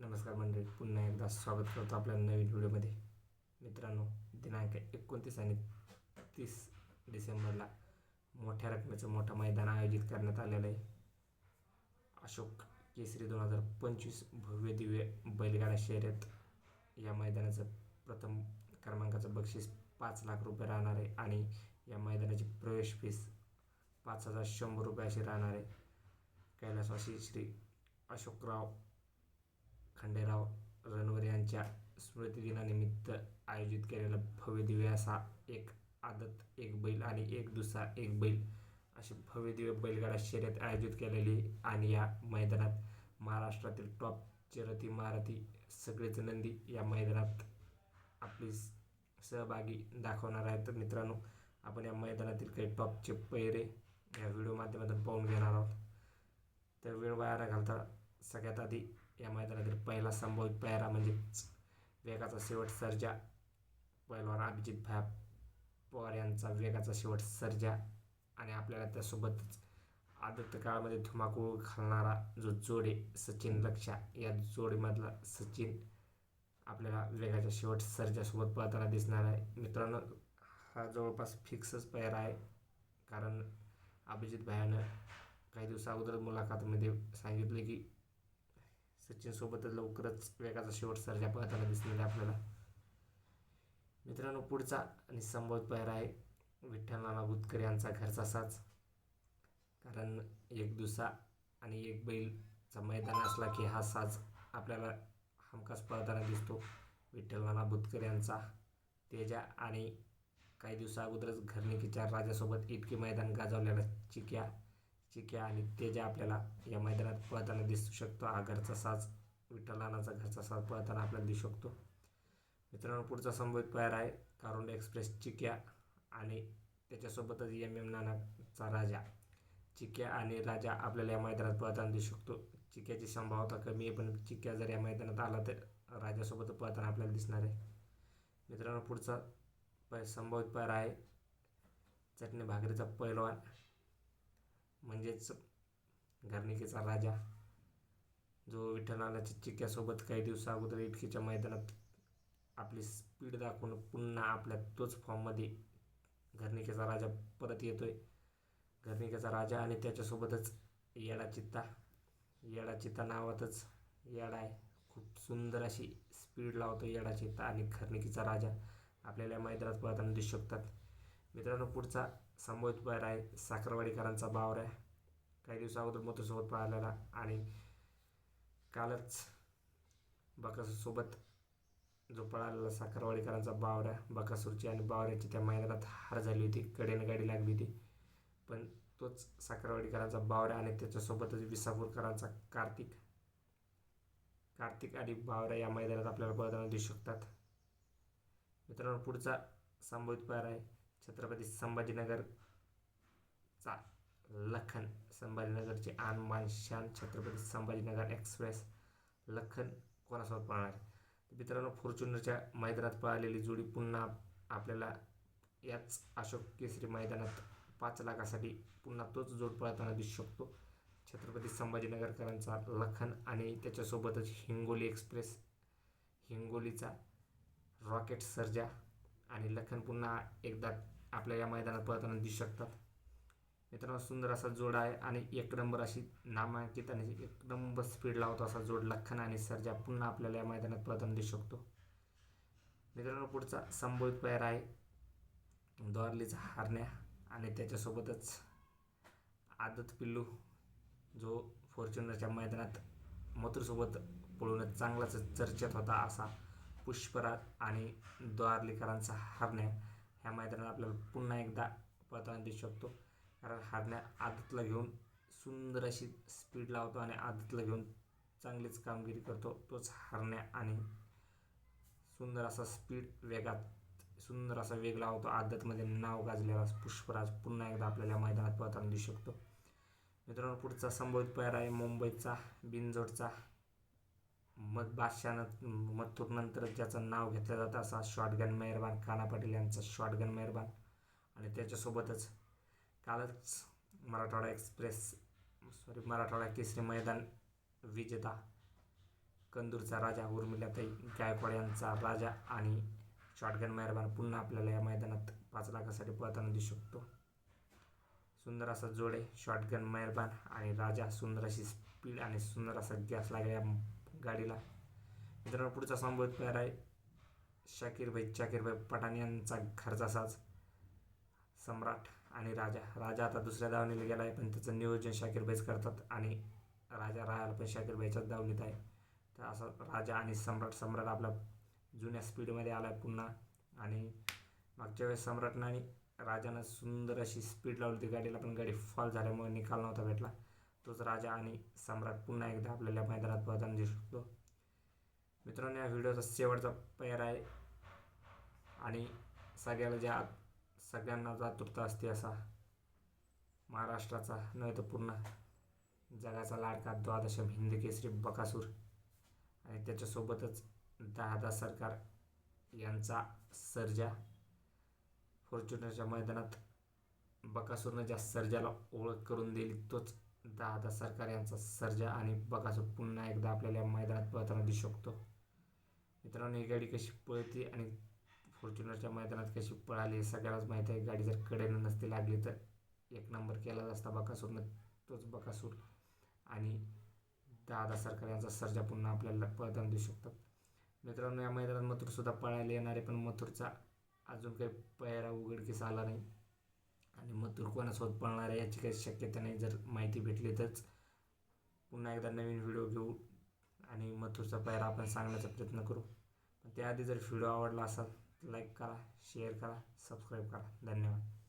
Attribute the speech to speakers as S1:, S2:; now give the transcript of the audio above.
S1: नमस्कार मंडळी पुन्हा एकदा स्वागत करतो आपल्या नवीन व्हिडिओमध्ये. मित्रांनो दिनांक एकोणतीस आणि तीस डिसेंबरला मोठ्या रकमेचं मोठं मैदान आयोजित करण्यात आलेलं आहे. अशोक केसरी दोन हजार पंचवीस भव्य दिव्य बैलगाडा शर्यत या मैदानाचं प्रथम क्रमांकाचं बक्षीस पाच लाख रुपये राहणार आहे आणि या मैदानाची प्रवेश फीस पाच हजार शंभर रुपये अशी राहणार आहे. कैलासवासी श्री अशोकराव खंडेराव रणवर यांच्या स्मृतिदिनानिमित्त आयोजित केलेला भव्य दिव्य असा एक आदत एक बैल आणि एक दुसरा एक बैल अशी भव्य दिव्य बैलगाडा शर्यत आयोजित केलेली आणि या मैदानात महाराष्ट्रातील टॉप चिरती मारती सगळेच नंदी या मैदानात आपली सहभागी दाखवणार आहेत. तर मित्रांनो आपण या मैदानातील काही टॉपचे पैरे या व्हिडिओ माध्यमातून पाहून घेणार आहोत. तर वेळ वाया न घालता सगळ्यात आधी या मैदानातील पहिला संभावित पायरा म्हणजेच वेगाचा शेवट सर्जा पैलवान अभिजित भाया पवार यांचा वेगाचा शेवट सर्जा आणि आपल्याला त्यासोबतच आदत्य काळामध्ये धुमाकूळ घालणारा जो जोडे सचिन लक्षा या जोडीमधला सचिन आपल्याला वेगाच्या शेवट सर्जासोबत पळताना दिसणार आहे. मित्रांनो हा जवळपास फिक्सच पायरा आहे. कारण अभिजित भायानं काही दिवसा अगोदर मुलाखतीमध्ये सांगितले की सचिनसोबतच लवकरच वेगाचा शेवट सर्जा पळताना दिसलेला आहे आपल्याला. मित्रांनो पुढचा आणि संभवत पायरा आहे विठ्ठल नाना बुतकर यांचा घरचा साज. कारण एक दुसा आणि एक बैलचा मैदान असला की हा साज आपल्याला हमखास पळताना दिसतो. विठ्ठल नाना बुतकर यांचा. तेजा आणि काही दिवसा अगोदरच घरणिकीच्या राजासोबत इतके मैदान गाजवलेला चिक्या चिक्या आणि तेजा आपल्याला या मैदानात पळताना दिसू शकतो हा घरचा साज विठ्ठलानाचा घरचा साज पळताना आपल्याला दिसू शकतो. मित्रांनो पुढचा संभवित पायर आहे कारुंड एक्सप्रेस चिक्या आणि त्याच्यासोबतच एम एम नानाचा राजा. चिक्या आणि राजा आपल्याला या मैदानात पळताना दिसू शकतो. चिक्याची संभावता कमी आहे पण चिक्या जर या मैदानात आला तर राजासोबत पळताना आपल्याला दिसणार आहे. मित्रांनो पुढचा प संभावित पायर आहे चटणी भाकरीचा पैलवान. म्हणजेच घरणिकेचा राजा जो विठ्ठलानाच्या चिक्क्यासोबत काही दिवसा अगोदर इटकीच्या मैदानात आपली स्पीड दाखवून पुन्हा आपल्या तोच फॉर्ममध्ये घरणिकेचा राजा परत येतोय. घरणिकेचा राजा आणि त्याच्यासोबतच येडा चित्ता. येडा चित्ता नावातच येडा आहे. खूप सुंदर अशी स्पीड लावतो येडा चित्ता आणि घरणिकेचा राजा. आपल्याला मैदानात पळताना दिसू शकतात. मित्रांनो पुढचा संबोधित राय आहे. साखरवाडीकरांचा बावऱ्या काही दिवसा अगोदर मोतोसोबत पाहिलेला आणि कालच बकासूरसोबत जो पळालेला साखरवाडीकरांचा बावऱ्या बकासूरची आणि बावऱ्याची त्या मैदानात हार झाली होती. कडेनं गाडी लागली होती. पण तोच साखरवाडीकरांचा बावऱ्या आणि त्याच्यासोबतच विसापूरकरांचा कार्तिक. कार्तिक आणि बावऱ्या या मैदानात आपल्याला पळताना दिसू शकतात. मित्रांनो पुढचा संभवित पायर आहे. छत्रपती संभाजीनगरचा लखन संभाजीनगरचे आनमान शान छत्रपती संभाजीनगर एक्सप्रेस लखन कोणासोबत पळणार? मित्रांनो फॉर्च्युनरच्या मैदानात पळालेली जोडी पुन्हा आपल्याला याच अशोक केसरी मैदानात पाच लाखासाठी पुन्हा तोच जोड पळताना दिसू शकतो. छत्रपती संभाजीनगरकरांचा लखन आणि त्याच्यासोबतच हिंगोली एक्सप्रेस हिंगोलीचा रॉकेट सर्जा आणि लखन पुन्हा एकदा आपल्या या मैदानात पळताना दिसू शकतात. मित्रांनो सुंदर असा जोड आहे आणि एक नंबर अशी नामांकित आणि एक नंबर स्पीड लावतो असा जोड लखन आणि सर्जा पुन्हा आपल्याला या मैदानात पळताना दिसू शकतो. मित्रांनो पुढचा संभवित पायर आहे द्वारलीचा हारण्या आणि त्याच्यासोबतच आदत पिल्लू जो फॉर्च्युनरच्या मैदानात मथुरसोबत पळून चांगलाच चर्चेत होता असा पुष्पराज आणि द्वारलीकरांचा हरण्या. ह्या मैदानात आपल्याला पुन्हा एकदा पळताना दिसू शकतो. कारण हारण्या आदतला घेऊन सुंदर अशी स्पीड लावतो आणि आदतला घेऊन चांगलीच कामगिरी करतो. तोच हरण्या आणि सुंदर असा स्पीड वेगात सुंदर असा वेग लावतो. आदतमध्ये नाव गाजलेला पुष्पराज पुन्हा एकदा आपल्याला मैदानात पळताना दिसू शकतो. मित्रांनो पुढचा संभवित पेहरा आहे मुंबईचा बिनजोडचा. मत बादशानं मथुरनंतर ज्याचं नाव घेतलं जातं असा शॉटगन मेहरबान काना पाटील यांचा शॉटगन मेहरबान. आणि त्याच्यासोबतच कालच मराठवाडा एक्सप्रेस सॉरी मराठवाडा केसरी मैदान विजेता कंदूरचा राजा उर्मिलाताई गायकवाड यांचा राजा आणि शॉटगन मेहरबान पुन्हा आपल्याला या मैदानात पाच लाखासाठी पळताना दिसू शकतो. सुंदर असा जोडे शॉटगन मेहरबान आणि राजा सुंदर अशी स्पीड आणि सुंदर असा गॅस लागल्या गाडीला. मित्रांनो पुढचा संभवित प्लेअर आहे. शाकीरभाई शाकीरभाई पठाण यांचा घरचा साज. सम्राट आणि राजा. राजा आता दुसऱ्या दावणीला गेला आहे पण त्याचं नियोजन शाकीरभाईच करतात आणि राजा राहायला पण शाकीरभाईच्याच दावणीत आहे. तर असं राजा आणि सम्राट सम्राट आपला जुन्या स्पीडमध्ये आला आहे पुन्हा. आणि मागच्या वेळेस सम्राटनं आणि राजानं सुंदर अशी स्पीड लावली होती गाडीला पण गाडी फॉल झाल्यामुळे निकाल नव्हता भेटला. तोच राजा आणि सम्राट पुन्हा एकदा आपल्याला मैदानात पळताना दिसू शकतो. मित्रांनो या व्हिडिओचा शेवटचा पेर आहे. आणि सगळ्याला ज्या सगळ्यांना आतुरता असते असा महाराष्ट्राचा नव्हे तर पूर्ण जगाचा लाडका द्वादशम हिंद केसरी बकासूर आणि त्याच्यासोबतच दहादा सरकार यांचा सर्जा. फॉर्च्युनरच्या मैदानात बकासूरनं ज्या सर्जाला ओळख करून दिली तोच दादा सरकार यांचा सर्जा आणि बकासूर पुन्हा एकदा आपल्याला मैदानात पळताना दिसू शकतो. मित्रांनो ही गाडी कशी पळते आणि फॉर्च्युनरच्या मैदानात कशी पळाली हे सगळ्यालाच माहीत आहे. गाडी जर कडेनं नसती लागली तर एक नंबर केला असता बकासूरनं तोच बकासूर. आणि दहा सरकार यांचा सर्जा पुन्हा आपल्याला पळताना दिसू शकतात. मित्रांनो या मैदानात मथुरसुद्धा पळायला येणारे पण मथुरचा अजून काही पहिरा उघडकीस आला नाही. आणि मथुर कोणासोबत पळणार आहे याची काही शक्यता नाही. जर माहिती भेटली तरच पुन्हा एकदा नवीन व्हिडिओ घेऊ आणि मथुरचा पायरा आपण सांगण्याचा प्रयत्न करू. पण त्याआधी जर व्हिडिओ आवडला असाल लाईक करा शेअर करा सबस्क्राईब करा. धन्यवाद.